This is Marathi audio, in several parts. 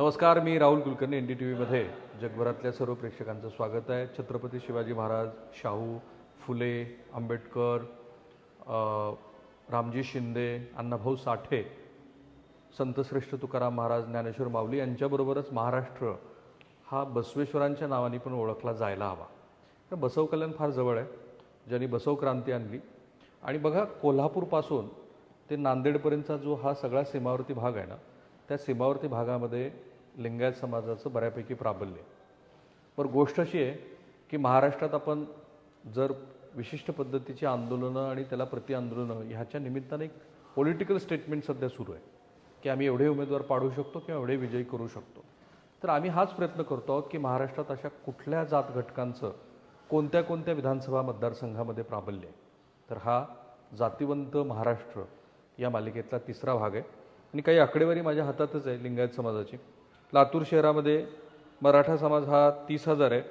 नमस्कार मी Rahul Kulkarni N D T व्हीमध्ये जगभरातल्या सर्व प्रेक्षकांचं स्वागत आहे. छत्रपती शिवाजी महाराज शाहू फुले आंबेडकर रामजी शिंदे अण्णाभाऊ साठे संतश्रेष्ठ तुकाराम महाराज ज्ञानेश्वर माऊली यांच्याबरोबरच महाराष्ट्र हा बसवेश्वरांच्या नावाने पण ओळखला जायला हवा. तर बसव कल्याण फार जवळ आहे. ज्यांनी बसव क्रांती आणली. आणि बघा कोल्हापूरपासून ते नांदेडपर्यंतचा जो हा सगळा सीमावर्ती भाग आहे ना त्या सीमावर्ती भागामध्ये लिंगायत समाजाचं बऱ्यापैकी प्राबल्य आहे. पण गोष्ट अशी आहे की महाराष्ट्रात आपण जर विशिष्ट पद्धतीची आंदोलनं आणि त्याला प्रति आंदोलनं ह्याच्या निमित्ताने एक पॉलिटिकल स्टेटमेंट सध्या सुरू आहे की आम्ही एवढे उमेदवार पाडू शकतो किंवा एवढे विजयी करू शकतो. तर आम्ही हाच प्रयत्न करतो आहोत की महाराष्ट्रात अशा कुठल्या जात घटकांचं कोणत्या कोणत्या विधानसभा मतदारसंघामध्ये प्राबल्य आहे. तर हा जातिवंत महाराष्ट्र या मालिकेतला तिसरा भाग आहे. आणि काही आकडेवारी माझ्या हातातच आहे लिंगायत समाजाची. लातूर शहरामध्ये मराठा समाज हा तीस हजार आहे.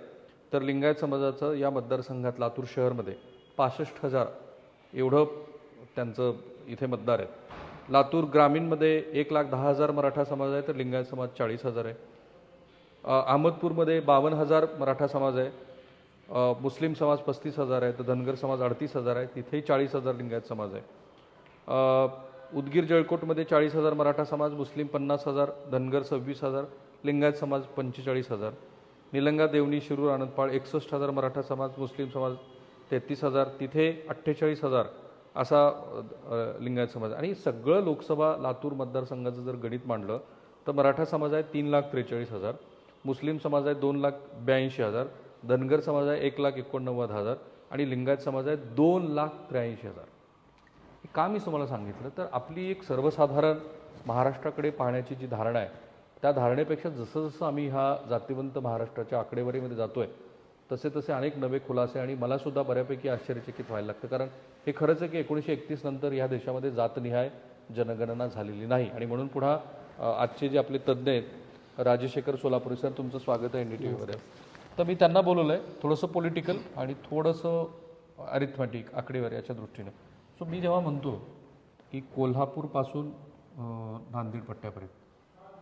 तर लिंगायत समाजाचं या मतदारसंघात लातूर शहरमध्ये पासष्ट हजार एवढं त्यांचं इथे मतदार आहे लातूर ग्रामीणमध्ये एक लाख दहा हजार मराठा समाज आहे तर लिंगायत समाज चाळीस हजार आहे. अहमदपूरमध्ये बावन्न हजार मराठा समाज आहे. मुस्लिम समाज पस्तीस हजार आहे तर धनगर समाज अडतीस हजार आहे तिथेही चाळीस हजार लिंगायत समाज आहे. उदगीर जळकोटमध्ये चाळीस हजार मराठा समाज मुस्लिम पन्नास हजार धनगर सव्वीस हजार लिंगायत समाज पंचेचाळीस हजार निलंगा देवणी शिरूर आनंदपाळ एकसष्ट हजार मराठा समाज मुस्लिम समाज तेहतीस हजार तिथे अठ्ठेचाळीस हजार असा लिंगायत समाज. आणि सगळं लोकसभा लातूर मतदारसंघाचं जर गणित मांडलं तर मराठा समाज आहे तीन लाख त्रेचाळीस हजार मुस्लिम समाज आहे दोन लाख ब्याऐंशी हजार धनगर समाज आहे एक लाख एकोणनव्वद हजार आणि लिंगायत समाज आहे दोन लाख त्र्याऐंशी हजार. का मी तुम्हाला सांगितलं? तर आपली एक सर्वसाधारण महाराष्ट्राकडे पाहण्याची जी धारणा आहे त्या धारणेपेक्षा जसं जसं आम्ही ह्या जातिवंत महाराष्ट्राच्या आकडेवारीमध्ये जातोय तसे तसे अनेक नवे खुलासे आणि मला सुद्धा बऱ्यापैकी आश्चर्यचकित व्हायला लागतं. कारण हे खरंच आहे की एकोणीसशे एकतीस नंतर ह्या देशामध्ये जातनिहाय जनगणना झालेली नाही. आणि म्हणून पुन्हा आजचे जे आपले तज्ज्ञ आहेत राजशेखर सोलापुरी सर तुमचं स्वागत आहे एन डी टी व्हीमध्ये तर मी त्यांना बोलवलं आहे थोडंसं पॉलिटिकल आणि थोडंसं अरिथमॅटिक आकडेवारी याच्या दृष्टीनं. सो मी जेव्हा म्हणतो की कोल्हापूरपासून नांदेड पट्ट्यापर्यंत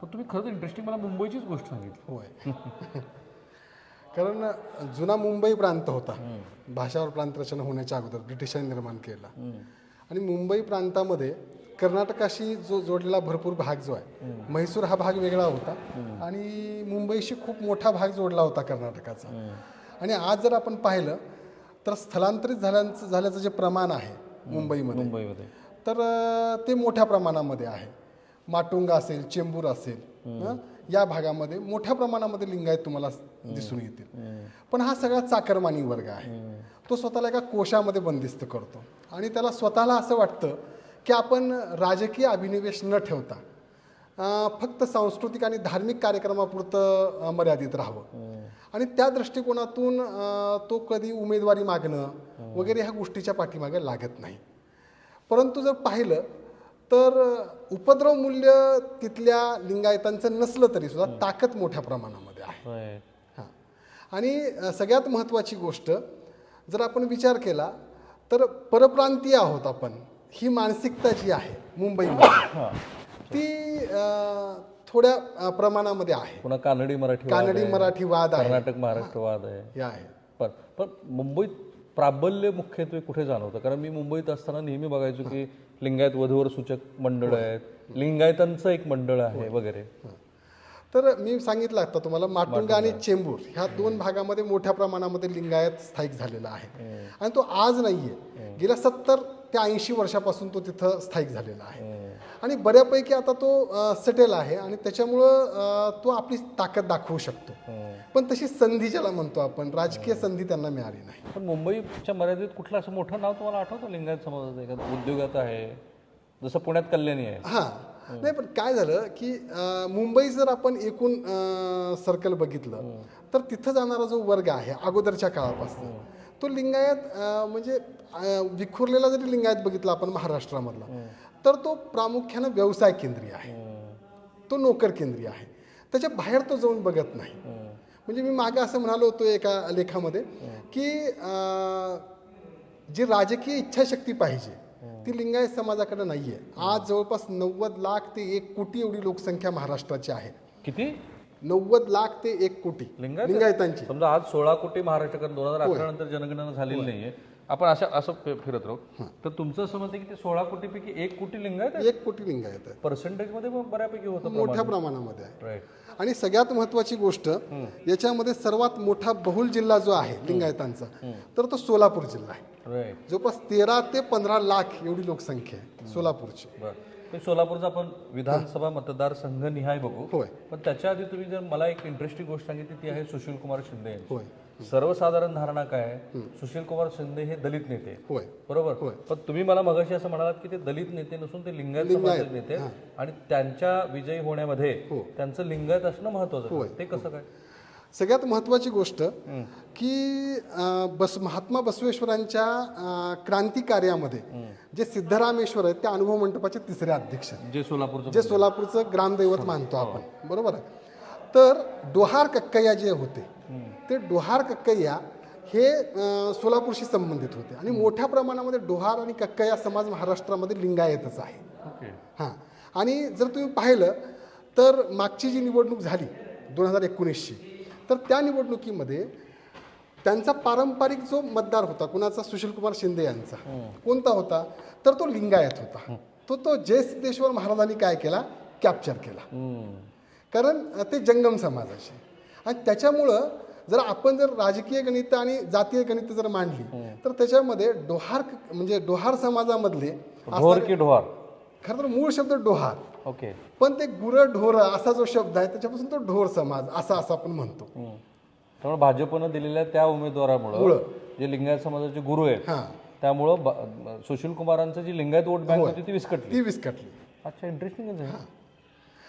पण तुम्ही खरं तर इंटरेस्टिंग मला मुंबईचीच गोष्ट सांगितली. होय. कारण जुना मुंबई प्रांत होता. भाषावर प्रांत रचना होण्याच्या अगोदर ब्रिटिशांनी निर्माण केला. आणि मुंबई प्रांतामध्ये कर्नाटकाशी जो जोडलेला भरपूर भाग जो आहे म्हैसूर हा भाग वेगळा होता. आणि मुंबईशी खूप मोठा भाग जोडला होता कर्नाटकाचा. आणि आज जर आपण पाहिलं तर स्थलांतरित झाल्याचं झाल्याचं जे प्रमाण आहे मुंबईमध्ये. मुंबईमध्ये. तर ते मोठ्या प्रमाणामध्ये आहे. माटुंगा असेल चेंबूर असेल? या भागामध्ये मोठ्या प्रमाणामध्ये लिंगायत तुम्हाला दिसून येतील. पण हा सगळा चाकरमानी वर्ग आहे. तो स्वतःला एका कोशामध्ये बंदिस्त करतो. आणि त्याला स्वतःला असं वाटतं की आपण राजकीय अभिनिवेश न ठेवता फक्त सांस्कृतिक आणि धार्मिक कार्यक्रमापुरतं मर्यादित राहावं. आणि त्या दृष्टिकोनातून तो कधी उमेदवारी मागणं वगैरे ह्या गोष्टीच्या पाठीमागे लागत नाही. परंतु जर पाहिलं तर उपद्रव मूल्य तिथल्या लिंगायतांचं नसलं तरी सुद्धा ताकद मोठ्या प्रमाणामध्ये आहे. हां. आणि सगळ्यात महत्त्वाची गोष्ट जर आपण विचार केला तर परप्रांतीय आहोत आपण. ही मानसिकता जी आहे मुंबईमध्ये ती अ, थोड्या अ, प्रमाणामध्ये आहे. पुन्हा कानडी मराठी वाद कानडी आहे, मराठी वाद आहे. कर्नाटक महाराष्ट्र वाद आहे. हे आहे. पण पण मुंबईत प्राबल्य मुख्यत्वे कुठे जाणवतं? कारण मी मुंबईत असताना नेहमी बघायचो की लिंगायत वधूवर सूचक मंडळ आहेत. लिंगायतांचं एक मंडळ आहे वगैरे. तर मी सांगितलं आता तुम्हाला माटुंगा आणि चेंबूर ह्या दोन भागामध्ये मोठ्या प्रमाणामध्ये लिंगायत स्थायिक झालेला आहे. आणि तो आज नाहीये. गेल्या सत्तर ते ऐंशी वर्षापासून तो तिथं स्थायिक झालेला आहे. आणि बऱ्यापैकी आता तो सेटेल आहे आणि त्याच्यामुळं तो आपली ताकद दाखवू शकतो. पण तशी संधी ज्याला म्हणतो आपण राजकीय संधी त्यांना मिळाली नाही. पण मुंबईच्या मर्यादित कुठलं असं मोठं नाव तुम्हाला आठवतं? लिंगायत समाजाचं एखादं उद्योगात आहे जसं पुण्यात कल्याणी आहे. हां. नाही पण काय झालं की मुंबई जर आपण एकूण सर्कल बघितलं तर तिथं जाणारा जो वर्ग आहे अगोदरच्या काळापासून तो लिंगायत म्हणजे विखुरलेला जरी लिंगायत बघितला आपण महाराष्ट्रामधला तर तो प्रामुख्यानं व्यवसाय केंद्रीय आहे. तो नोकर केंद्रीय आहे. त्याच्या बाहेर तो जाऊन बघत नाही. म्हणजे मी मागे असं म्हणालो होतो एका लेखामध्ये की जी राजकीय इच्छाशक्ती पाहिजे ती लिंगायत समाजाकडे नाहीये. आज जवळपास नव्वद लाख ते एक कोटी एवढी लोकसंख्या महाराष्ट्राची आहे. किती? नव्वद लाख ते एक कोटी लिंगायत? लिंगायतांची. समजा आज सोळा कोटी महाराष्ट्राकडे दोन हजार अकरा नंतर जनगणना झालेली नाहीये. आपण अशा असं फि- फिरत राहू. तर तुमचं असं आहे की ते सोळा कोटीपैकी एक कोटी लिंगायत आहे एक कोटी लिंगायत आहे पर्सेंटेजमध्ये पण बऱ्यापैकी होतं मोठ्या प्रमाणामध्ये आहे. राईट आणि सगळ्यात महत्वाची गोष्ट याच्यामध्ये सर्वात मोठा बहुल जिल्हा जो आहे लिंगायतांचा तर तो सोलापूर जिल्हा आहे. राईट जवळपास तेरा ते पंधरा लाख एवढी लोकसंख्या आहे सोलापूरची. बरं. ते सोलापूरचा आपण विधानसभा मतदारसंघ निहाय बघू. होय. पण त्याच्या आधी तुम्ही जर मला एक इंटरेस्टिंग गोष्ट सांगितली ती आहे सुशील कुमार शिंदे यांची. होय. सर्वसाधारण धारणा काय सुशील कुमार शिंदे हे दलित नेते. होय. बरोबर? पण तुम्ही मला मगाशी असं म्हणालात की ते दलित नेते नसून ते लिंगायत समाजाचे नेते. आणि त्यांच्या विजयी होण्यामध्ये त्यांचं लिंगायत असणं महत्वाचं. ते कसं काय? सगळ्यात महत्वाची गोष्ट की बस महात्मा बसवेश्वरांच्या क्रांती कार्यामध्ये जे सिद्धरामेश्वर आहेत त्या अनुभव मंडपाचे तिसरे अध्यक्ष जे सोलापूरचं जे सोलापूरचं ग्रामदैवत मानतो आपण. बरोबर आहे? तर डोहार कक्कय्या जे होते ते डोहार कक्कय्या हे सोलापूरशी संबंधित होते. आणि मोठ्या प्रमाणामध्ये डोहार आणि कक्कय्या समाज महाराष्ट्रामध्ये लिंगायतच आहे. हां. आणि जर तुम्ही पाहिलं तर मागची जी निवडणूक झाली दोन हजार एकोणीसची तर त्या निवडणुकीमध्ये त्यांचा पारंपरिक जो मतदार होता कुणाचा? सुशीलकुमार शिंदे यांचा. कोणता होता? तर तो लिंगायत होता. तो तो जय सिद्धेश्वर महाराजांनी काय केला? कॅप्चर केला. कारण ते जंगम समाजाचे आणि त्याच्यामुळं जर आपण जर राजकीय गणित आणि जातीय गणित जर मांडली तर त्याच्यामध्ये डोहार म्हणजे डोहार समाजामधले ढोर खरं तर मूळ शब्द डोहार. ओके. पण ते गुरं ढोर असा जो शब्द आहे त्याच्यापासून तो ढोर समाज असा असं आपण म्हणतो. त्यामुळे भाजपनं दिलेल्या त्या उमेदवारामुळं जे लिंगायत समाजाचे गुरु आहेत हां. त्यामुळं सुशील कुमारांचं जी लिंगायत वोट बँक होती ती विस्कटली. ती विस्कटली. अच्छा इंटरेस्टिंग आहे.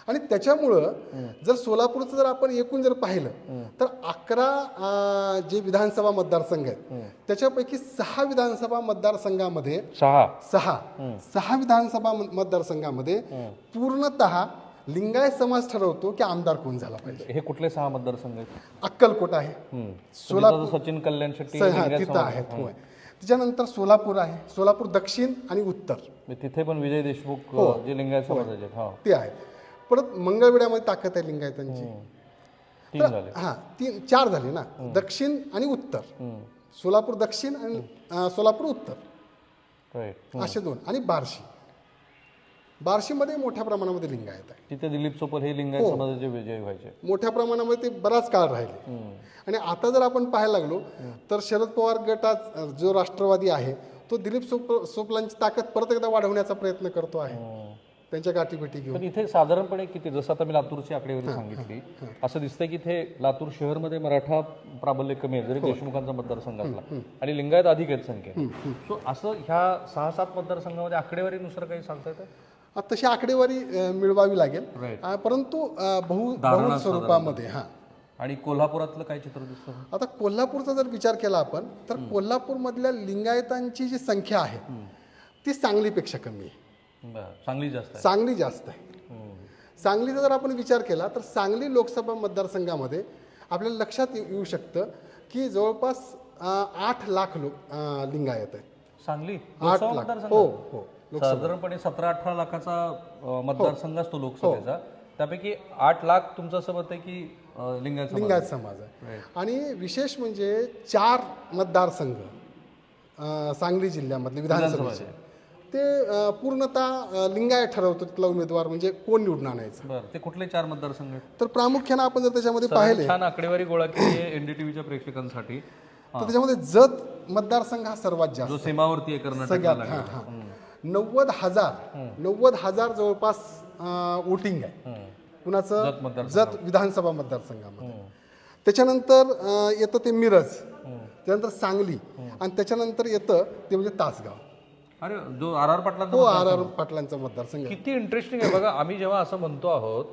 आणि त्याच्यामुळं जर सोलापूरचं जर आपण एकूण जर पाहिलं तर अकरा जे विधानसभा मतदारसंघ आहेत त्याच्यापैकी सहा विधानसभा मतदारसंघामध्ये सहा. सहा. सहा विधानसभा मतदारसंघामध्ये पूर्णतः लिंगायत समाज ठरवतो की आमदार कोण झाला पाहिजे. हे कुठले सहा मतदारसंघ आहेत? अक्कलकोट आहे. सोलापूर सचिन कल्याण शेट्टी तिथं आहेत त्याच्यानंतर सोलापूर आहे. सोलापूर दक्षिण आणि उत्तर. तिथे पण विजय देशमुख हो. जे लिंगायत समाजाचे आहेत ते आहे परत मंगळवेड्यामध्ये ताकद आहे लिंगायतांची तीन झाले. हा तीन चार झाले ना. दक्षिण आणि उत्तर. सोलापूर दक्षिण आणि अं, सोलापूर उत्तर. राईट असे दोन. आणि बार्शी. बार्शीमध्ये मोठ्या प्रमाणामध्ये लिंगायत आहे. तिथे दिलीप सोपल हे लिंगायत समाजाचे विजयी व्हायचे. मोठ्या प्रमाणामध्ये ते बराच काळ राहिले. आणि आता जर आपण पाहायला लागलो तर शरद पवार गटात अं, जो राष्ट्रवादी आहे तो दिलीप सोप सोपलांची ताकद परत एकदा वाढवण्याचा प्रयत्न करतो आहे. त्यांच्या गाठीभेटी घेऊन. पण इथे साधारणपणे किती जसं आता मी लातूरची आकडेवारी सांगितली असं दिसतंय की इथे लातूर शहरमध्ये मराठा प्राबल्य कमी आहे हो. जरी देशमुखांचा मतदारसंघ असला आणि लिंगायत अधिक आहेत संख्या सो असं ह्या सहा सात मतदारसंघामध्ये आकडेवारीनुसार काही सांगता येतं? तशी आकडेवारी मिळवावी लागेल. परंतु बहु स्वरूपामध्ये हा. आणि कोल्हापुरातलं काय चित्र दिसतं? आता कोल्हापूरचा जर विचार केला आपण तर कोल्हापूरमधल्या लिंगायतांची जी संख्या आहे ती सांगलीपेक्षा कमी आहे. चांगली जास्त सांगली जास्त आहे. सांगलीचा जर आपण विचार केला तर सांगली लोकसभा मतदारसंघामध्ये आपल्याला लक्षात येऊ शकतं की जवळपास आठ लाख लोक लिंगायत आहेत. सांगली? आठ लाख. हो हो साधारणपणे सतरा अठरा लाखाचा अं, मतदारसंघ हो. असतो लोकसभेचा. त्यापैकी आठ लाख तुमचं असं मत आहे की लिंगायत समाज लिंगायत समाज आहे. आणि विशेष म्हणजे चार मतदारसंघ सांगली जिल्ह्यामधले विधानसभेचे. ते पूर्णतः लिंगायत ठरवतो तिथला उमेदवार म्हणजे कोण निवडून आणायचं. बरं ते कुठले चार मतदारसंघ आहेत तर प्रामुख्यानं आपण जर त्याच्यामध्ये पाहिले छान आकडेवारी गोळा केली आहे एनडीटीव्हीच्या प्रेक्षकांसाठी. तर त्याच्यामध्ये जत मतदारसंघ हा सर्वात जास्त. जो सीमावर्ती आहे कर्नाटकला सगळ्यात हा नव्वद हजार नव्वद हजार जवळपास वोटिंग आहे. हम्म. कुणाचं? जत. जत विधानसभा मतदारसंघामध्ये. त्याच्यानंतर अं, येतं ते मिरज त्यानंतर सांगली आणि त्याच्यानंतर येतं ते म्हणजे तासगाव. अरे जो आर आर पाटलांचा हो आर आर पाटलांचा मतदारसंघ. किती इंटरेस्टिंग आहे. बघा आम्ही जेव्हा असं म्हणतो आहोत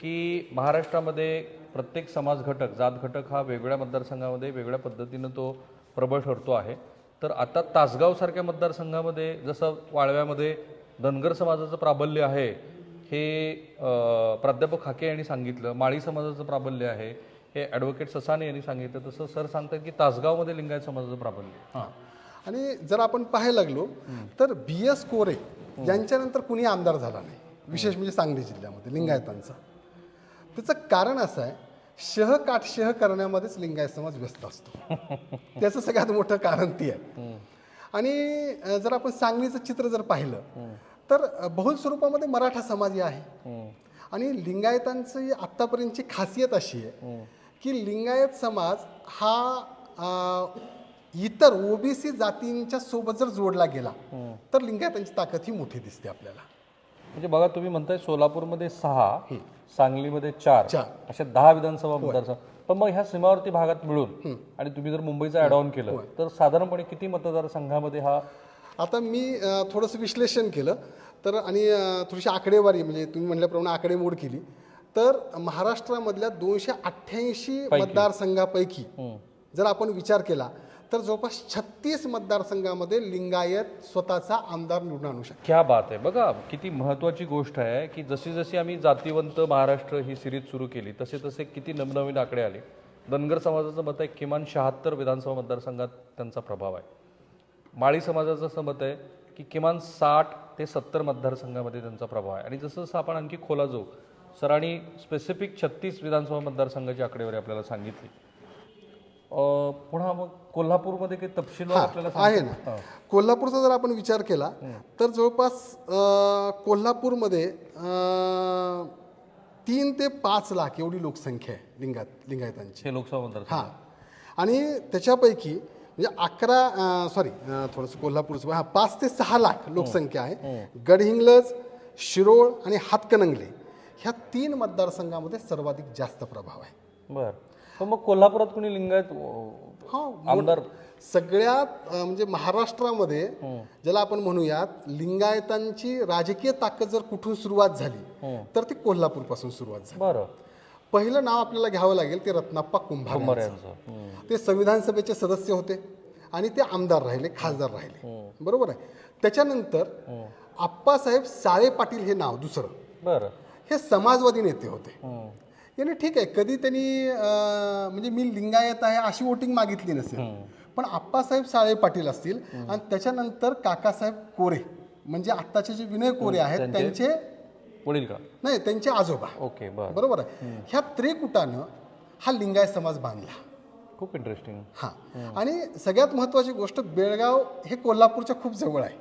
की महाराष्ट्रामध्ये प्रत्येक समाज घटक जात घटक हा वेगवेगळ्या मतदारसंघामध्ये वेगळ्या पद्धतीनं तो प्रबळ ठरतो आहे. तर आता तासगाव सारख्या मतदारसंघामध्ये जसं वाळव्यामध्ये धनगर समाजाचं प्राबल्य आहे हे प्राध्यापक हाके यांनी सांगितलं माळी समाजाचं प्राबल्य आहे हे ॲडव्होकेट ससाने यांनी सांगितलं तसं सर सांगतात की तासगावमध्ये लिंगायत समाजाचं प्राबल्य हां. आणि जर आपण पाहायला लागलो तर बी एस कोरे यांच्यानंतर कुणी आमदार झाला नाही. विशेष म्हणजे सांगली जिल्ह्यामध्ये लिंगायतांचा. त्याचं कारण असं आहे शह काटशह करण्यामध्येच लिंगायत समाज व्यस्त असतो. त्याचं सगळ्यात मोठं कारण ती आहे. आणि जर आपण सांगलीचं चित्र जर पाहिलं तर बहुल स्वरूपामध्ये मराठा समाज आहे. आणि लिंगायतांची आत्तापर्यंतची खासियत अशी आहे की लिंगायत समाज हा इतर ओबीसी जातींच्या सोबत जर जोडला गेला तर लिंगायतांची ताकद ही मोठी दिसते आपल्याला. म्हणजे बघा तुम्ही म्हणताय सोलापूरमध्ये सहा सांगलीमध्ये चार. अशा दहा विधानसभा मतदारसंघ. पण मग ह्या सीमावर्ती भागात मिळून आणि तुम्ही जर मुंबईचं ऍड ऑन केलं तर साधारणपणे किती मतदारसंघामध्ये हा आता मी थोडंसं विश्लेषण केलं तर आणि थोडीशी आकडेवारी म्हणजे तुम्ही म्हणल्याप्रमाणे आकडेमोड केली तर महाराष्ट्रामधल्या दोनशे अठ्ठ्याऐंशी मतदारसंघापैकी जर आपण विचार केला तर जवळपास छत्तीस मतदारसंघामध्ये लिंगायत स्वतःचा आमदार निवडून आणू शकतो क्या बात आहे. बघा किती महत्वाची गोष्ट आहे की जशी जशी आम्ही जातीवंत महाराष्ट्र ही सिरीज सुरू केली तसे तसे किती नवनवीन आकडे आले. धनगर समाजाचं मत आहे किमान शहात्तर विधानसभा मतदारसंघात त्यांचा प्रभाव आहे. माळी समाजाचं असं मत आहे की किमान साठ ते सत्तर मतदारसंघामध्ये त्यांचा प्रभाव आहे. आणि जसं जसं आपण आणखी खोला जाऊ सरांनी स्पेसिफिक छत्तीस विधानसभा मतदारसंघाची आकडेवारी आपल्याला सांगितली पुन्हा मग कोल्हापूरमध्ये काही तपशील आपल्याला आहे? ना. कोल्हापूरचा जर आपण विचार केला तर जवळपास कोल्हापूरमध्ये तीन ते पाच लाख एवढी लोकसंख्या आहे लिंगायत लिंगायतांची. हे लोकसभा मतदारसंघ. हां. आणि त्याच्यापैकी म्हणजे अकरा सॉरी थोडंसं कोल्हापूरचं हां पाच ते सहा लाख लोकसंख्या आहे. गडहिंग्लज शिरोळ आणि हातकणंगले. ह्या तीन मतदारसंघामध्ये सर्वाधिक जास्त प्रभाव आहे. बर. पण मग कोल्हापुरात कुणी लिंगायत अं, हा आमदार. सगळ्यात म्हणजे महाराष्ट्रामध्ये ज्याला आपण म्हणूयात लिंगायतांची राजकीय ताकद जर कुठून सुरुवात झाली तर ती कोल्हापूरपासून सुरुवात झाली. बरं. पहिलं नाव आपल्याला घ्यावं लागेल ते रत्नाप्पा कुंभार. ते संविधान सभेचे सदस्य होते आणि ते आमदार राहिले खासदार राहिले. बरोबर आहे? त्याच्यानंतर आप्पासाहेब साळे पाटील हे नाव दुसरं. बरं. हे समाजवादी नेते होते. हम्म. याने ठीक आहे कधी त्यांनी म्हणजे मी लिंगायत आहे अशी वोटिंग मागितली नसेल. पण आप्पासाहेब साळे पाटील असतील आणि त्याच्यानंतर काकासाहेब कोरे म्हणजे आत्ताचे जे विनय कोरे आहेत त्यांचे पुढील का नाही त्यांचे आजोबा. ओके बर. बरोबर आहे? ह्या त्रिकुटानं हा लिंगायत समाज बांधला. खूप इंटरेस्टिंग हा. आणि सगळ्यात महत्त्वाची गोष्ट बेळगाव हे कोल्हापूरच्या खूप जवळ आहे.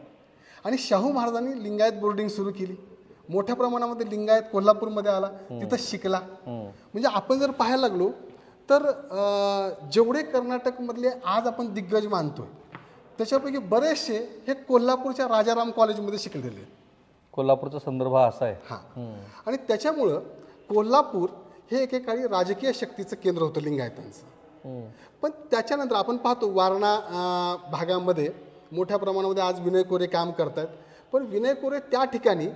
आणि शाहू महाराजांनी लिंगायत बोर्डिंग सुरू केली. मोठ्या प्रमाणामध्ये लिंगायत कोल्हापूरमध्ये आला तिथं शिकला. म्हणजे आपण जर पाहायला लागलो तर जेवढे कर्नाटकमधले आज आपण दिग्गज मानतोय त्याच्यापैकी बरेचसे हे कोल्हापूरच्या राजाराम कॉलेजमध्ये शिकलेले आहेत. कोल्हापूरचा संदर्भ असा आहे. हां. आणि त्याच्यामुळं कोल्हापूर हे एकेकाळी राजकीय शक्तीचं केंद्र होतं लिंगायतांचं. पण त्याच्यानंतर आपण पाहतो वारणा भागामध्ये मोठ्या प्रमाणामध्ये आज विनय कोरे काम करतात पण विनय कोरे त्या ठिकाणी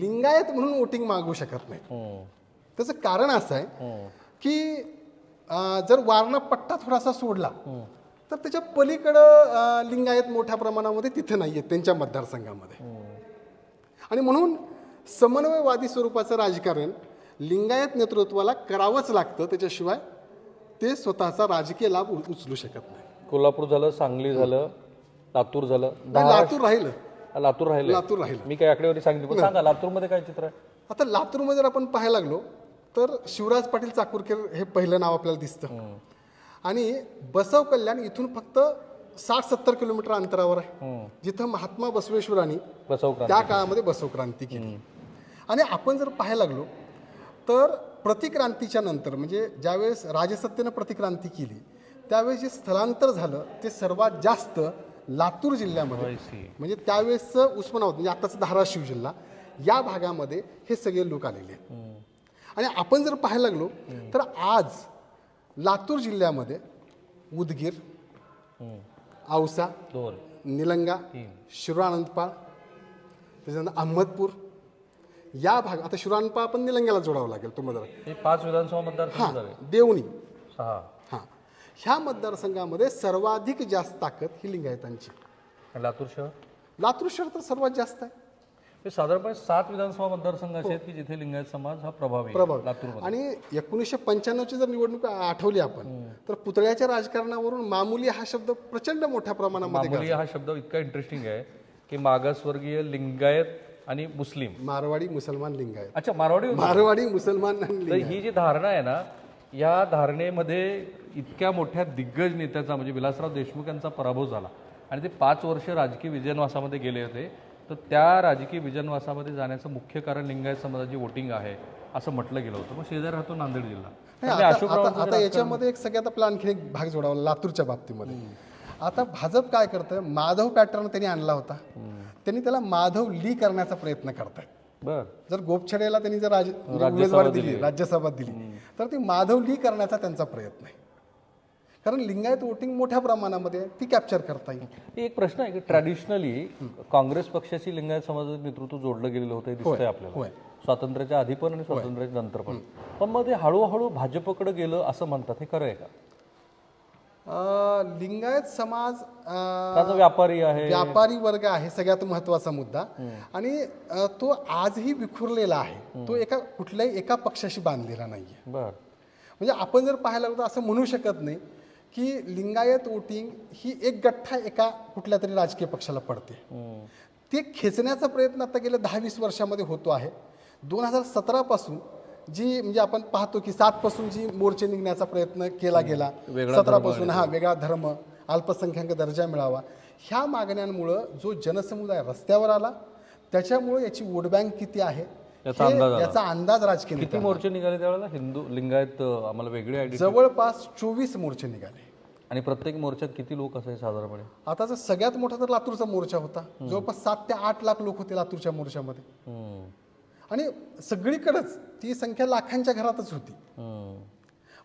लिंगायत म्हणून वोटिंग मागू शकत नाहीत. हम्म. त्याचं कारण असं आहे हम्म. की जर वारणा पट्टा थोडासा सोडला तर त्याच्या पलीकडं लिंगायत मोठ्या प्रमाणामध्ये तिथे नाही आहेत त्यांच्या मतदारसंघामध्ये. आणि म्हणून समन्वयवादी स्वरूपाचं राजकारण लिंगायत नेतृत्वाला करावंच लागतं. त्याच्याशिवाय ते स्वतःचा राजकीय लाभ उचलू शकत नाही. कोल्हापूर झालं सांगली झालं लातूर झालं नाही, लातूर राहिलं. लातूर राहिले लातूर राहिलं मी काही आकडेवारी सांगितली पण सांगा लातूरमध्ये काय चित्र आहे? आता लातूरमध्ये जर आपण पाहायला लागलो तर शिवराज पाटील चाकूरकर हे पहिलं नाव आपल्याला दिसतं. आणि बसव कल्याण इथून फक्त साठ सत्तर किलोमीटर अंतरावर आहे. जिथं महात्मा बसवेश्वरांनी त्या काळामध्ये बसव क्रांती केली. आणि आपण जर पाहायला लागलो तर प्रतिक्रांतीच्या नंतर म्हणजे ज्यावेळेस राजसत्तेनं प्रतिक्रांती केली त्यावेळेस जे स्थलांतर झालं ते सर्वात जास्त लातूर जिल्ह्यामध्ये. म्हणजे त्यावेळेसचं उस्मानाबाद म्हणजे आताचा धाराशिव जिल्हा या भागामध्ये हे सगळे लोक आलेले आहेत. आणि आपण जर पाहायला लागलो तर आज लातूर जिल्ह्यामध्ये उदगीर औसा निलंगा शिरोआनंदपाळ त्याच्यानंतर अहमदपूर या भाग आता शिरोआनंदपाळ आपण निलंग्याला जोडावं लागेल तुम्हाला पाच विधानसभा हां झाले. देवणी. हां. ह्या मतदारसंघामध्ये सर्वाधिक जास्त ताकद ही लिंगायतांची. लातूर शहर? लातूर शहर तर सर्वात जास्त आहे. साधारणपणे सात विधानसभा मतदारसंघ असे आहेत की जिथे लिंगायत समाज हा प्रभावी. प्रभाव. लातूरमध्ये? आणि एकोणीसशे पंच्याण्णवची जर निवडणूक आठवली आपण तर पुतळ्याच्या राजकारणावरून मामुली हा शब्द प्रचंड मोठ्या प्रमाणामध्ये मामुली हा शब्द इतका इंटरेस्टिंग आहे की मागासवर्गीय लिंगायत आणि मुस्लिम. मारवाडी मुसलमान लिंगायत. अच्छा मारवाडी. मारवाडी मुसलमान ही जी धारणा आहे ना या धारणेमध्ये इतक्या मोठ्या दिग्गज नेत्याचा म्हणजे विलासराव देशमुख यांचा पराभव झाला. आणि ते पाच वर्ष राजकीय विजनवासामध्ये गेले होते. तर त्या राजकीय विजनवासामध्ये जाण्याचं मुख्य कारण लिंगायत समाजाची वोटिंग आहे असं म्हटलं गेलं होतं. मग शेजारी राहतो नांदेड जिल्हा. आता आता- याच्यामध्ये एक सगळ्यात आपला आणखी एक भाग जोडावा लातूरच्या बाबतीमध्ये. आता भाजप काय करतं माधव पॅटर्न त्यांनी आणला होता. त्यांनी त्याला माधव ली करण्याचा प्रयत्न करतायत. बर जर गोपछडेला त्यांनी जर राज म्हणजे उमेदवारी दिली राज्यसभा दिली तर ती माधव ली करण्याचा त्यांचा प्रयत्न आहे. कारण लिंगायत वोटिंग मोठ्या प्रमाणामध्ये ती कॅप्चर करता येईल. एक प्रश्न आहे की ट्रॅडिशनली काँग्रेस पक्षाशी लिंगायत समाजाचं नेतृत्व जोडलं गेलेलं होतं दिसतंय आपल्याला. स्वातंत्र्याच्या आधी पण आणि स्वातंत्र्याच्या नंतर पण. पण मग ते हळूहळू भाजपकडे गेलं असं म्हणतात हे खरं आहे का? लिंगायत समाज व्यापारी आहे? व्यापारी वर्ग आहे सगळ्यात महत्त्वाचा मुद्दा. आणि तो आजही विखुरलेला आहे. तो एका कुठल्याही एका पक्षाशी बांधलेला नाहीये. म्हणजे आपण जर पाहायला गेलो तर असं म्हणू शकत नाही की लिंगायत वोटिंग ही एक गठ्ठा एका कुठल्या तरी राजकीय पक्षाला पडते. ते खेचण्याचा प्रयत्न आता गेल्या दहा वीस वर्षामध्ये होतो आहे. दोन हजार सतरापासून जी म्हणजे आपण पाहतो की सातपासून जी मोर्चे निघण्याचा प्रयत्न केला गेला सतरापासून हा वेगळा धर्म अल्पसंख्याक दर्जा मिळावा. ह्या मागण्यांमुळं जो जनसमुदाय रस्त्यावर आला त्याच्यामुळे याची वोट बँक किती आहे याचा अंदाज राजकीय किती मोर्चे निघाले त्यावेळेला? हिंदू लिंगायत आम्हाला वेगळी जवळपास चोवीस मोर्चे निघाले. आणि प्रत्येक मोर्चात किती लोक असायचे साधारणपणे? आता जर सगळ्यात मोठा तर लातूरचा मोर्चा होता. जवळपास सात ते आठ लाख लोक होते लातूरच्या मोर्चामध्ये. आणि सगळीकडेच ती संख्या लाखांच्या घरातच होती. हम्म.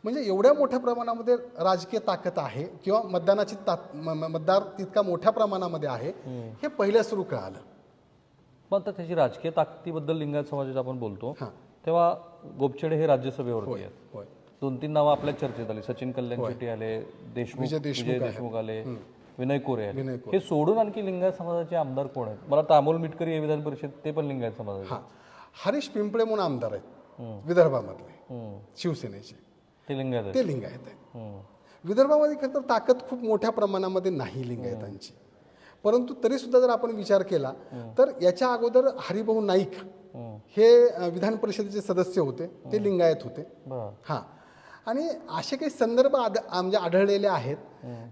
म्हणजे एवढ्या मोठ्या प्रमाणामध्ये राजकीय ताकद आहे किंवा मतदानाची मतदार तितका मोठ्या प्रमाणामध्ये आहे हे. पहिल्या सुरू कळालं. पण आता त्याची राजकीय ताकदीबद्दल लिंगायत समाजात आपण बोलतो हां. तेव्हा गोपछडे हे होय दोन तीन नावं आपल्या चर्चेत आली. सचिन कल्याण शेट्टी आले देशमुख विजय देशमुख आले. विनय कोरे आले. हे सोडून आणखी लिंगायत समाजाचे आमदार कोण आहेत? मला तर अमोल मिटकरी हे विधान परिषद ते पण लिंगायत समाजाचे हा. हरीश पिंपळे म्हणून आमदार आहेत. विदर्भामधले. हम्म. शिवसेनेचे. ते लिंगायत आहेत. हम्म. विदर्भामध्ये खरं तर ताकद खूप मोठ्या प्रमाणामध्ये नाही लिंगायतांची परंतु तरी सुद्धा जर आपण विचार केला तर याच्या अगोदर हरिभाऊ नाईक हे. विधान परिषदेचे सदस्य होते. ते लिंगायत होते. हां. आणि असे काही संदर्भ म्हणजे आढळलेले आहेत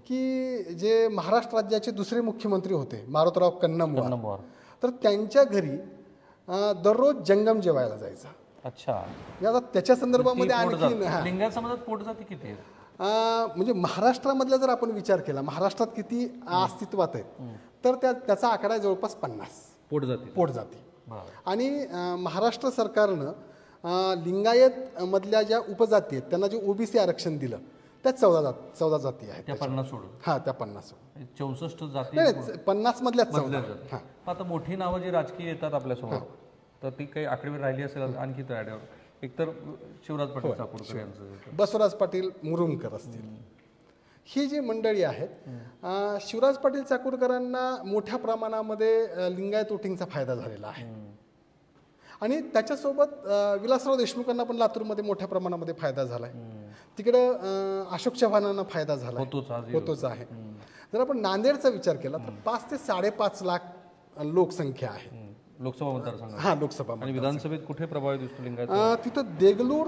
की जे महाराष्ट्र राज्याचे दुसरे मुख्यमंत्री होते मारुतराव कन्नमवार. तर त्यांच्या घरी अ, दररोज जंगम जेवायला जायचा. अच्छा. म्हणजे आता त्याच्या संदर्भामध्ये आणखी हां. लिंगायत समाजात पोट जाती किती म्हणजे महाराष्ट्रामधला जर आपण विचार केला महाराष्ट्रात किती अस्तित्वात आहेत तर त्या त्याचा आकडा आहे जवळपास पन्नास. पोट जाती. पोट जाती. बरं. आणि अं, महाराष्ट्र सरकारनं अं, लिंगायत मधल्या ज्या उपजाती आहेत त्यांना जे ओबीसी आरक्षण दिलं त्या चौदा जात चौदा जाती आहेत त्या पन्नास सोडून. हा त्या पन्नास चौसष्ट जाती नाही पन्नास मधल्याच चौदा. जातात. आता मोठी नावं जी राजकीय येतात आपल्यासमोर तर ती काही आकडेवारी राहिली असेल आणखी तर आड्यावर. एकतर शिवराज पाटील चाकूरकर यांचं बसवराज पाटील मुरुमकर असतील. ही. जी मंडळी आहेत शिवराज पाटील चाकूरकरांना मोठ्या प्रमाणामध्ये लिंगायत वोटिंगचा फायदा झालेला आहे. आणि त्याच्यासोबत विलासराव देशमुखांना पण लातूरमध्ये मोठ्या प्रमाणामध्ये फायदा झालाय. तिकडं अं, अशोक चव्हाणांना फायदा झाला होतोच आहे. जर आपण नांदेडचा विचार केला तर पाच ते साडेपाच लाख लोकसंख्या आहे. लोकसभा मतदारसंघात. हा लोकसभा आणि विधानसभेत कुठे प्रभावी दिसतो लिंगायत तिथं देगलूर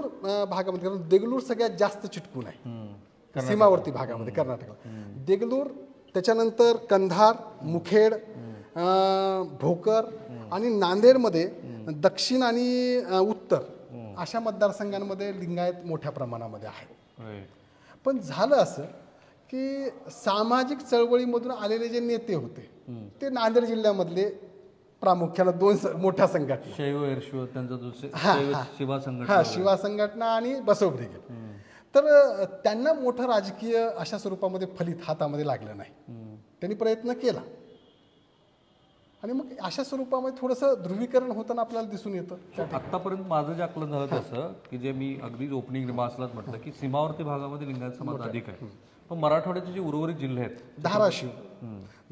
भागामध्ये कारण देगलूर सगळ्यात जास्त चिटकून आहे. सीमावर्ती भागामध्ये कर्नाटकात देगलूर त्याच्यानंतर कंधार मुखेड भोकर आणि नांदेडमध्ये दक्षिण आणि उत्तर अशा मतदारसंघांमध्ये लिंगायत मोठ्या प्रमाणामध्ये होय. पण झालं असं की सामाजिक चळवळीमधून आलेले जे नेते होते ते नांदेड जिल्ह्यामधले प्रामुख्यानं दोन मोठ्या संघटना. शैव एरशिव त्यांचा शैव. शिवा संघटना हा शिवा संघटना आणि बसव ब्रिगेड. तर त्यांना मोठं राजकीय अशा स्वरूपामध्ये फलित हातामध्ये लागलं नाही. त्यांनी प्रयत्न केला. आणि मग अशा स्वरूपामध्ये थोडंसं ध्रुवीकरण होताना आपल्याला दिसून येतं. आतापर्यंत माझं जे आकलन झालं तसं की जे मी अगदीच ओपनिंग रिमार्क्सलाच म्हटलं की सीमावर्ती भागामध्ये लिंगायत समाज अधिक आहे. पण मराठवाड्याचे जे उर्वरित जिल्हे आहेत धाराशिव.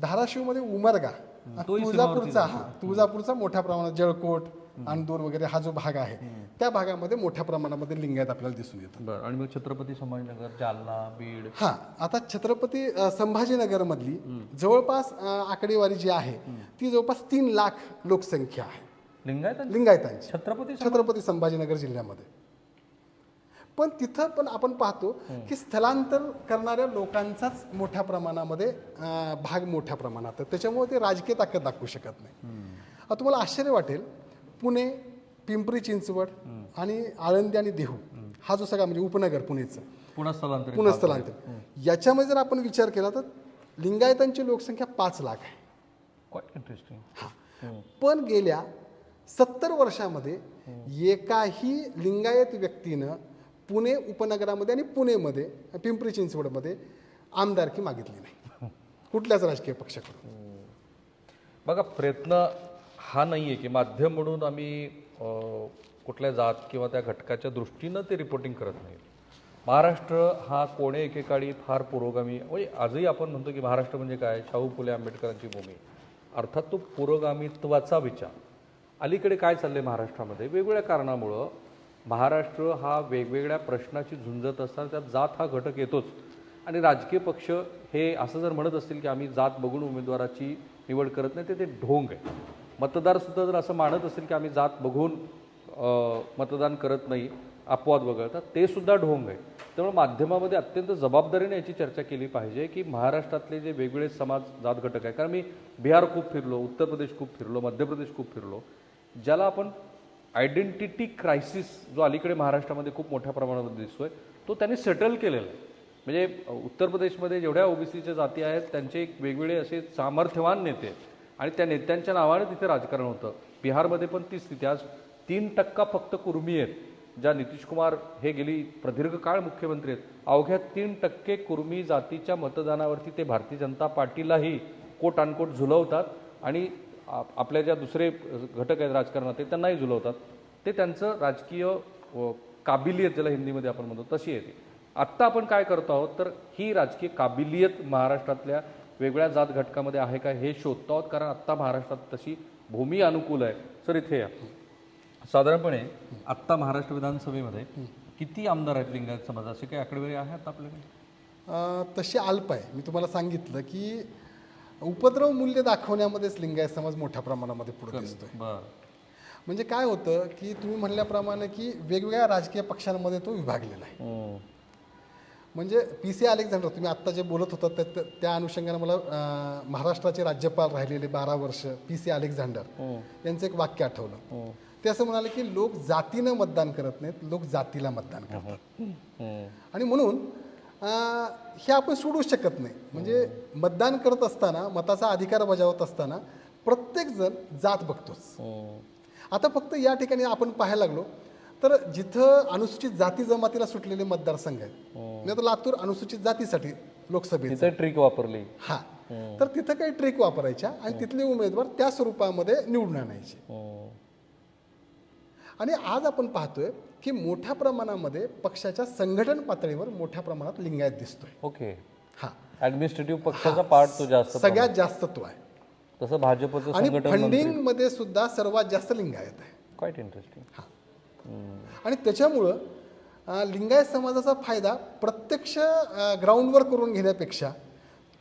धाराशिवमध्ये उमरगा. तुळजापूरचा हा. तुळजापूरचा मोठ्या प्रमाणात जळकोट अंदूर वगैरे हा जो भाग आहे त्या भागामध्ये मोठ्या प्रमाणामध्ये लिंगायत आपल्याला दिसून येतं बरं. आणि मग छत्रपती संभाजीनगर जालना बीड? हा. आता छत्रपती अ, संभाजीनगरमधली जवळपास आकडेवारी जी आहे ती जवळपास तीन लाख लोकसंख्या आहे. लिंगायत लिंगायतांची. छत्रपती छत्रपती संभाजीनगर जिल्ह्यामध्ये. पण तिथं पण आपण पाहतो की स्थलांतर करणाऱ्या लोकांचाच मोठ्या प्रमाणामध्ये भाग मोठ्या प्रमाणात. आहे त्याच्यामुळे ते राजकीय ताकद दाखवू शकत नाही. आता तुम्हाला आश्चर्य वाटेल पुणे पिंपरी चिंचवड आणि आळंदी आणि देहू हा जो सगळा म्हणजे उपनगर पुणेचं. पुन्हा स्थलांतरित पुणे स्थलांतर. याच्यामध्ये जर आपण विचार केला तर लिंगायतांची लोकसंख्या पाच लाख आहे. इंटरेस्टिंग पण गेल्या सत्तर वर्षामध्ये एकाही लिंगायत व्यक्तीनं पुणे उपनगरामध्ये आणि पुणेमध्ये पिंपरी चिंचवडमध्ये आमदारकी मागितली नाही. कुठल्याच राजकीय पक्षाकडून. बघा प्रयत्न हा नाही आहे की माध्यम म्हणून आम्ही कुठल्या जात किंवा त्या घटकाच्या दृष्टीनं ते रिपोर्टिंग करत नाही. महाराष्ट्र हा कोणे एकेकाळी फार पुरोगामी म्हणजे आजही आपण म्हणतो की महाराष्ट्र म्हणजे काय? शाहू फुले आंबेडकरांची भूमी. अर्थात तो पुरोगामित्वाचा विचार. अलीकडे काय चाललंय महाराष्ट्रामध्ये? वेगवेगळ्या कारणामुळं महाराष्ट्र हा वेगवेगळ्या प्रश्नाची झुंजत असताना त्यात जात हा घटक येतोच. आणि राजकीय पक्ष हे असं जर म्हणत असतील की आम्ही जात बघून उमेदवाराची निवड करत नाही ते ते ढोंग आहे. मतदारसुद्धा जर असं मानत असेल की आम्ही जात बघून मतदान करत नाही अपवाद वगळता ते सुद्धा ढोंग आहे. त्यामुळे माध्यमामध्ये अत्यंत जबाबदारीने याची चर्चा केली पाहिजे की महाराष्ट्रातले जे वेगवेगळे समाज जात घटक आहे. कारण मी बिहार खूप फिरलो उत्तर प्रदेश खूप फिरलो मध्य प्रदेश खूप फिरलो ज्याला आपण आयडेंटिटी क्रायसिस जो अलीकडे महाराष्ट्रामध्ये खूप मोठ्या प्रमाणामध्ये दिसतोय तो त्यांनी सेटल केलेला आहे. म्हणजे उत्तर प्रदेशमध्ये जेवढ्या ओबीसीच्या जाती आहेत त्यांचे एक वेगवेगळे असे सामर्थ्यवान नेते आहेत. आणि त्या नेत्यांच्या नावाने तिथे राजकारण होतं. बिहारमध्ये पण ती स्थिती आज तीन टक्का फक्त कुर्मी आहेत ज्या नितीश कुमार हे गेली प्रदीर्घ काळ मुख्यमंत्री आहेत. अवघ्या तीन टक्के कुर्मी जातीच्या मतदानावरती ते भारतीय जनता पार्टीलाही कोट अनकोट झुलवतात. आणि आपल्या ज्या दुसरे घटक आहेत राजकारणात ते त्यांनाही झुलवतात. ते त्यांचं राजकीय काबिलियत ज्याला हिंदीमध्ये आपण म्हणतो तशी येते आत्ता आपण काय करतो आहोत तर ही राजकीय काबिलियत महाराष्ट्रातल्या वेगळ्या जात घटकामध्ये आहे का हे शोधतो आहोत. कारण आत्ता महाराष्ट्रात तशी भूमी अनुकूल आहे. सर इथे या. साधारणपणे आत्ता महाराष्ट्र विधानसभेमध्ये किती आमदार आहेत लिंगायत समाज असे काही आकडेवारी आहेत आपल्याकडे? तसे तशी अल्प आहे. मी तुम्हाला सांगितलं की उपद्रव मूल्य दाखवण्यामध्येच लिंगायत समाज मोठ्या प्रमाणामध्ये पुढे दिसतोय. म्हणजे काय होतं की तुम्ही म्हणल्याप्रमाणे की वेगवेगळ्या राजकीय पक्षांमध्ये तो विभागलेला आहे. म्हणजे पी सी अलेक्झांडर तुम्ही आत्ता जे बोलत होता त्या- अनुषंगाने मला महाराष्ट्राचे राज्यपाल राहिलेले बारा वर्ष पी सी अलेक्झांडर यांचं एक वाक्य आठवलं. ते असं म्हणाले की लोक जातीनं मतदान करत नाहीत लोक जातीला मतदान करतात. आणि म्हणून हे आपण सोडू शकत नाही. म्हणजे मतदान करत असताना मताचा अधिकार बजावत असताना प्रत्येक जण जात बघतोच. आता फक्त या ठिकाणी आपण पाहायला लागलो तर जिथं अनुसूचित जाती जमातीला सुटलेले मतदारसंघ आहेत म्हणजे आता लातूर अनुसूचित जातीसाठी लोकसभेत तिथे ट्रिक वापरली. हा. तर तिथं काही ट्रिक वापरायच्या आणि तिथले उमेदवार त्या स्वरूपामध्ये निवडून आणायचे. आणि आज आपण पाहतोय की मोठ्या प्रमाणामध्ये पक्षाच्या संघटन पातळीवर मोठ्या प्रमाणात लिंगायत दिसतोय. ओके. हा. ऍडमिनिस्ट्रेटिव्ह पक्षाचा पार्ट तो जास्त सगळ्यात जास्त तो आहे. तसं भाजपचं आणि फंडिंगमध्ये सुद्धा सर्वात जास्त लिंगायत आहे. क्वाईट इंटरेस्टिंग हा. आणि त्याच्यामुळं लिंगायत समाजाचा फायदा प्रत्यक्ष ग्राउंडवर करून घेण्यापेक्षा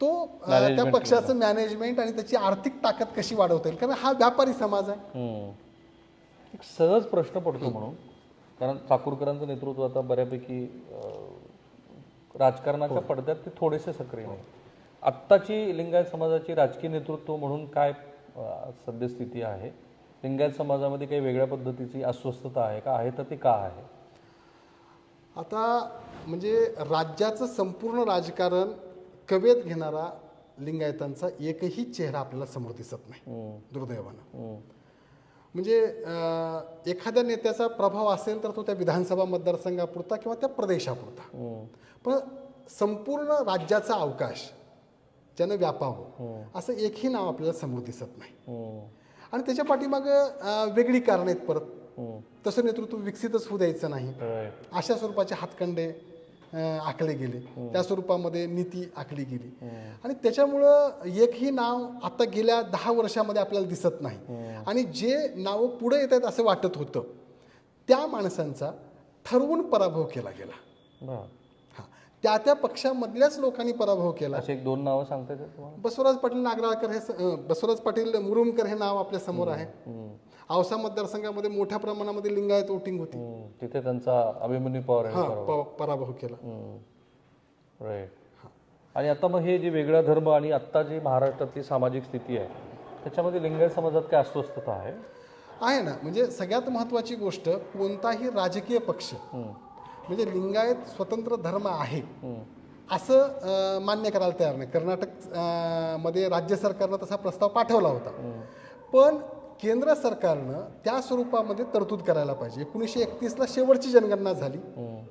तो त्या पक्षाचं मॅनेजमेंट आणि त्याची आर्थिक ताकद कशी वाढवता येईल? कारण हा व्यापारी समाज आहे. एक सहज प्रश्न पडतो म्हणून. कारण चाकूरकरांचं नेतृत्व आता बऱ्यापैकी राजकारणाच्या पडद्यात ते थोडेसे सक्रिय नाही आत्ताची लिंगायत समाजाची राजकीय नेतृत्व म्हणून काय सद्यस्थिती आहे? लिंगायत समाजामध्ये काही वेगळ्या पद्धतीची अस्वस्थता आहे का? आहे तर ते का आहे? आता म्हणजे राज्याचं संपूर्ण राजकारण कवेत घेणारा लिंगायतांचा एकही चेहरा आपल्याला समोर दिसत नाही. दुर्दैवानं. म्हणजे एखाद्या नेत्याचा प्रभाव असेल तर तो त्या विधानसभा मतदारसंघापुरता किंवा त्या प्रदेशापुरता. पण संपूर्ण राज्याचा अवकाश ज्यानं व्यापावं असं एकही नाव आपल्याला समोर दिसत नाही. आणि त्याच्या पाठीमागं वेगळी कारणं आहेत परत. तसं नेतृत्व विकसितच होऊ द्यायचं नाही. अशा स्वरूपाचे हातखंडे आखले गेले. त्या स्वरूपामध्ये नीती आखली गेली. आणि त्याच्यामुळं एकही नाव आता गेल्या दहा वर्षामध्ये आपल्याला दिसत नाही. आणि जे नावं पुढे येत आहेत असं वाटत होतं त्या माणसांचा ठरवून पराभव केला गेला. हा. त्या त्या पक्षामधल्याच लोकांनी पराभव केला. एक दोन नावं सांगता बसवराज पाटील नागराळकर हे बसवराज पाटील मुरुमकर हे नाव आपल्यासमोर आहे. औसा मतदारसंघामध्ये मोठ्या प्रमाणामध्ये लिंगायत वोटिंग होती. हम्म, तिथे त्यांचा अभिमन्यू पवार हा प- पराभव केला. आणि आता मग हे जे वेगळा धर्म आणि आत्ता जी महाराष्ट्रातली सामाजिक स्थिती आहे त्याच्यामध्ये लिंगायत समाजात काय अस्वस्थता आहे? आहे ना. म्हणजे सगळ्यात महत्त्वाची गोष्ट कोणताही राजकीय पक्ष म्हणजे लिंगायत स्वतंत्र धर्म आहे असं अं, मान्य करायला तयार नाही. कर्नाटक अं, मध्ये राज्य सरकारनं तसा प्रस्ताव पाठवला होता. पण केंद्र सरकारनं त्या स्वरूपामध्ये तरतूद करायला पाहिजे. एकोणीसशे एकतीसला शेवटची जनगणना झाली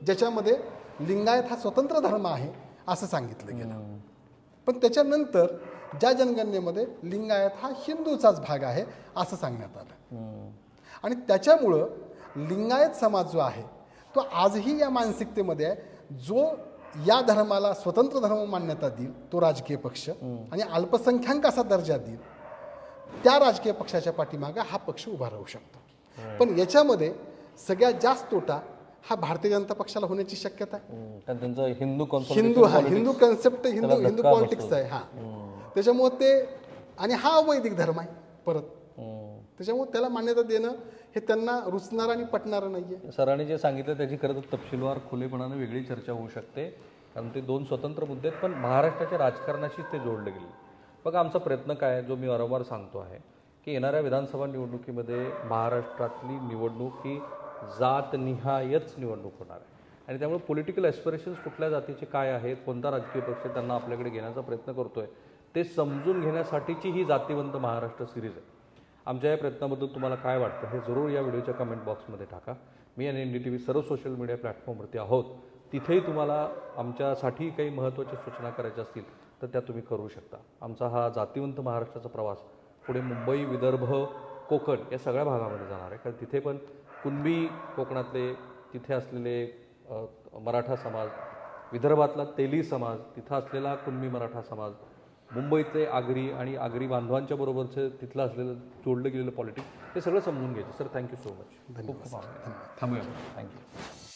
ज्याच्यामध्ये लिंगायत हा स्वतंत्र धर्म आहे असं सांगितलं गेलं. पण त्याच्यानंतर ज्या जनगणनेमध्ये लिंगायत हा हिंदूचाच भाग आहे असं सांगण्यात आलं. आणि त्याच्यामुळं लिंगायत समाज जो आहे तो आजही या मानसिकतेमध्ये आहे. जो या धर्माला स्वतंत्र धर्म मान्यता देईल तो राजकीय पक्ष आणि अल्पसंख्याकाचा दर्जा देईल त्या राजकीय पक्षाच्या पाठीमागे हा पक्ष उभा राहू शकतो. पण याच्यामध्ये सगळ्यात जास्त तोटा हा भारतीय जनता पक्षाला होण्याची शक्यता आहे. हिंदू हिंदू हा हिंदू कन्सेप्ट हिंदू हिंदू पॉलिटिक्स. आहे हा. त्याच्यामुळे ते आणि हा वैदिक धर्म आहे परत. त्याच्यामुळे त्याला मान्यता देणं हे त्यांना रुचणारं आणि पटणारं नाहीये. सरांनी जे सांगितलं त्याची खरं तर तपशीलवार खुलेपणाने वेगळी चर्चा होऊ शकते. कारण ते दोन स्वतंत्र मुद्दे आहेत पण महाराष्ट्राच्या राजकारणाशी ते जोडले गेले. बघा आमचा प्रयत्न काय आहे जो मी वारंवार सांगतो आहे की येणाऱ्या विधानसभा निवडणुकीमध्ये महाराष्ट्रातली निवडणूक ही जातनिहायच निवडणूक होणार आहे. आणि त्यामुळे पॉलिटिकल ॲस्पिरेशन्स कुठल्या जातीचे काय आहेत कोणता राजकीय पक्ष त्यांना आपल्याकडे घेण्याचा प्रयत्न करतो आहे ते समजून घेण्यासाठीची ही जातीवंत महाराष्ट्र सिरीज आहे. आमच्या या प्रयत्नाबद्दल तुम्हाला काय वाटतं हे जरूर या व्हिडिओच्या कमेंट बॉक्समध्ये टाका. मी आणि एन डी टी व्ही सर्व सोशल मीडिया प्लॅटफॉर्मवरती आहोत. तिथेही तुम्हाला आमच्यासाठी काही महत्त्वाच्या सूचना करायच्या असतील तर त्या तुम्ही करू शकता. आमचा हा जातीवंत महाराष्ट्राचा प्रवास पुढे मुंबई विदर्भ कोकण या सगळ्या भागामध्ये जाणार आहे. कारण तिथे पण कुणबी कोकणातले तिथे असलेले मराठा समाज विदर्भातला तेली समाज तिथं असलेला कुणबी मराठा समाज मुंबईतले आगरी आणि आगरी बांधवांच्या बरोबरचं तिथलं असलेलं जोडलं गेलेलं पॉलिटिक्स हे सगळं समजून घ्यायचं. सर थँक्यू सो मच खूप खूप आभार. थांबूया. थँक्यू